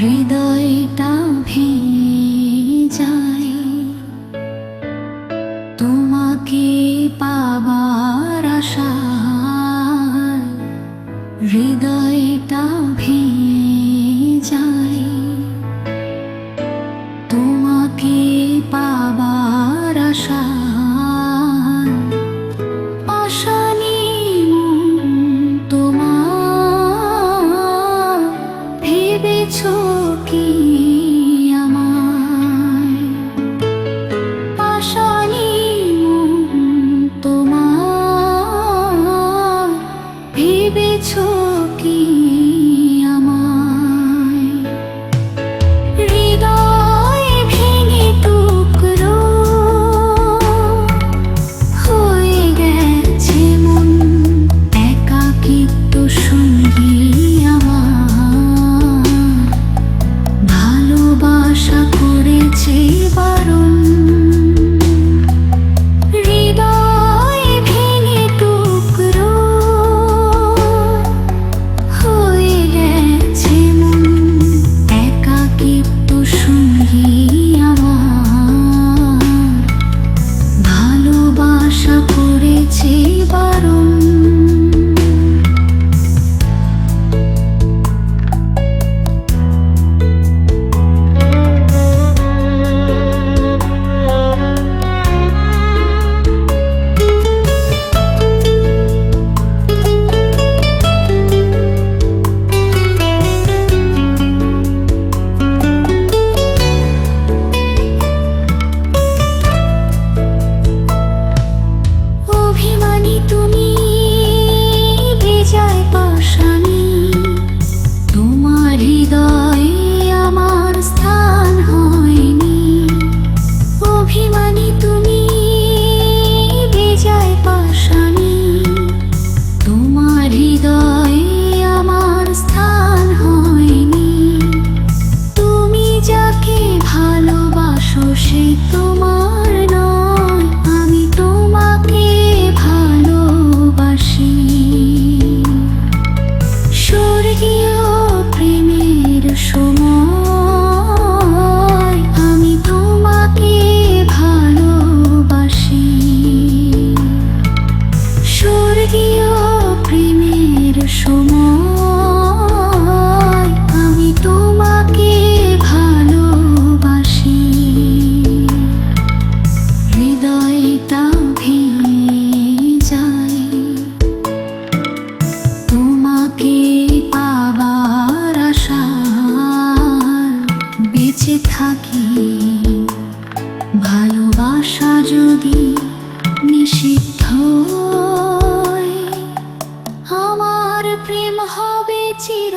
হৃদয়টা যায় তোমাকে পাবার আশা হৃদয়টা নিষিদ্ধ আমার প্রেম হবে চির